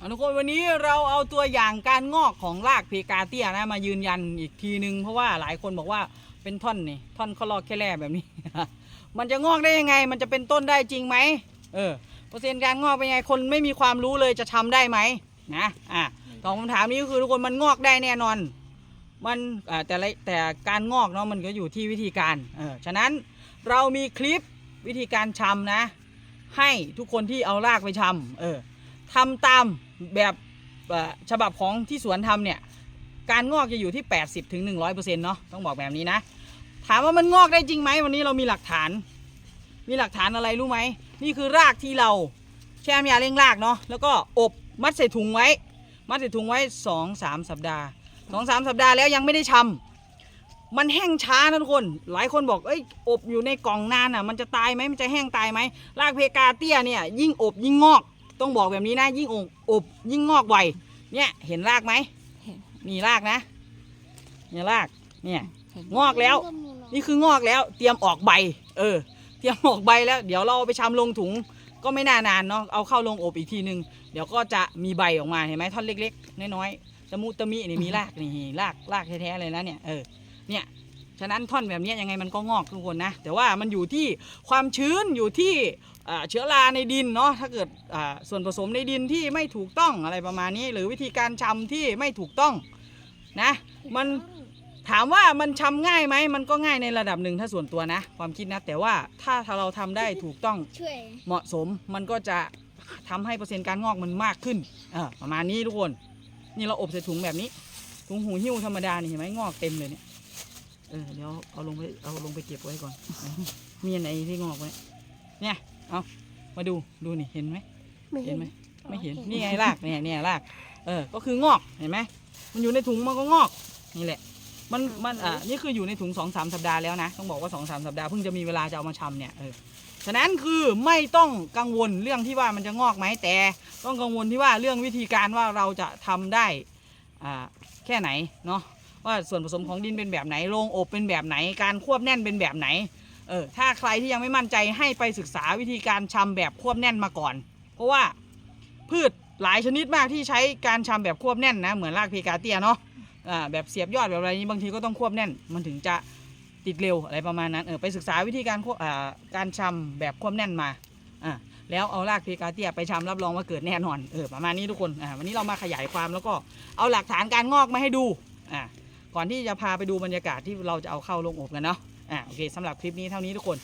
อาทุกคนวันนี้เราเอาตัวอย่างการงอกของรากเพกาเตียนะมายืนยันอีกทีนึง เพราะว่าหลายคนบอกว่าเป็นท่อนนี่ท่อนข้อลอกแค่แร่แบบนี้ มันจะงอกได้ยังไง มันจะเป็นต้นได้จริงไหมเออเปอร์เซ็นต์การงอกเป็นไงคนไม่มีความรู้เลยจะทำได้ไหมนะอะตอบคำถามนี้ก็คือทุกคนมันงอกได้แน่นอน มันแต่ละแต่การงอกเนาะมันก็อยู่ที่วิธีการเออฉะนั้นเรามีคลิปวิธีการชำนะ ให้ทุกคนที่เอารากไปชำเออทำตาม แบบฉบับของที่สวนทำเนี่ย การงอกจะอยู่ที่ 80ถึง100%เนาะต้องบอกแบบนี้นะ ถามว่ามันงอกได้จริงไหมวันนี้เรามีหลักฐาน มีหลักฐานอะไรรู้ไหม นี่คือรากที่เราแช่ยาเร่งรากเนาะแล้วก็อบมัดใส่ถุงไว้ มัดใส่ถุงไว้สองสามสัปดาห์สองสามสัปดาห์แล้วยังไม่ได้ชำมันแห้งช้านะทุกคน หลายคนบอก เอ้ย อบอยู่ในกล่องนานอะ มันจะตายไหมมันจะแห้งตายไหม รากเพกาเตี้ยเนี่ย ยิ่งอบยิ่งงอก ต้องบอกแบบนี้นะยิ่งอบอบยิ่งงอกไวเนี่ยเห็นรากไหมเห็น นี่รากนะเนี่ยรากเนี่ยเห็นงอกแล้ว นี่คืองอกแล้ว เตรียมออกใบ เออ เตรียมออกใบแล้ว เดี๋ยวเราเอาไปชำลงถุง ก็ไม่นานานเนาะเอาเข้าลงอบอีกทีนึง เดี๋ยวก็จะมีใบออกมาเห็นไหมท่อนเล็ก ๆ น้อยๆตะมุตะมินี่มีรากนี่รากรากแท้ๆเลยนะเนี่ยเออเนี่ย ฉะนั้นท่อนแบบนี้ยังไงมันก็งอกทุกคนนะแต่ว่ามันอยู่ที่ความชื้นอยู่ที่เชื้อราในดินเนาะถ้าเกิดส่วนผสมในดินที่ไม่ถูกต้องอะไรประมาณนี้ หรือวิธีการชำที่ไม่ถูกต้องนะมันถามว่ามันชำง่ายไหมมันก็ง่ายในระดับหนึ่งถ้าส่วนตัวนะ ความคิดนะแต่ว่าถ้าถ้าเราทำได้ถูกต้องเหมาะสมมันก็จะทำให้เปอร์เซ็นต์การงอกมันมากขึ้นประมาณนี้ทุกคน นี่เราอบใส่ถุงแบบนี้ถุงหูหิ้วธรรมดานี่เห็นไหมงอกเต็มเลยเนี่ย เออเดี๋ยวเอาลงไปเอาลงไปเก็บไว้ก่อน มีอันไหนที่งอกไว้ เนี่ย เอามาดูดูนี่เห็นไหมเห็นไหมไม่เห็นนี่ไงรากเนี่ยเนี่ยราก เออ ก็คืองอกเห็นไหมมันอยู่ในถุงมันก็งอกนี่แหละ มันมันอ่านี่คืออยู่ในถุงสองสามสัปดาห์แล้วนะต้องบอกว่าสองสามสัปดาห์เพิ่งจะมีเวลาจะเอามาชำเนี่ยเออฉะนั้นคือไม่ต้องกังวลเรื่องที่ว่ามันจะงอกไหมแต่ ต้องกังวลที่ว่าเรื่องวิธีการว่าเราจะทำได้อ่าแค่ไหนเนาะ ว่าส่วนผสมของดินเป็นแบบไหนโรงอบเป็นแบบไหน การควบแน่นเป็นแบบไหนเออถ้าใครที่ยังไม่มั่นใจให้ไปศึกษาวิธีการชำแบบควบแน่นมาก่อน เพราะว่าพืชหลายชนิดมากที่ใช้การชำแบบควบแน่นนะเหมือนรากเพกาเตียเนาะอ่าแบบเสียบยอดแบบอะไรนี้บางทีก็ต้องควบแน่น มันถึงจะติดเร็วอะไรประมาณนั้นเออไปศึกษาวิธีการควบอ่าการชำแบบควบแน่นมาอ่าแล้วเอารากเพกาเตียไปชำรับรองว่าเกิดแน่นอนเออประมาณนี้ทุกคนอ่าวันนี้เรามาขยายความแล้วก็เอาหลักฐานการงอกมาให้ดูอ่า ก่อนที่จะพาไปดูบรรยากาศที่เราจะเอาเข้าลงอบกันเนาะอ่าโอเคสำหรับคลิปนี้เท่านี้ทุกคน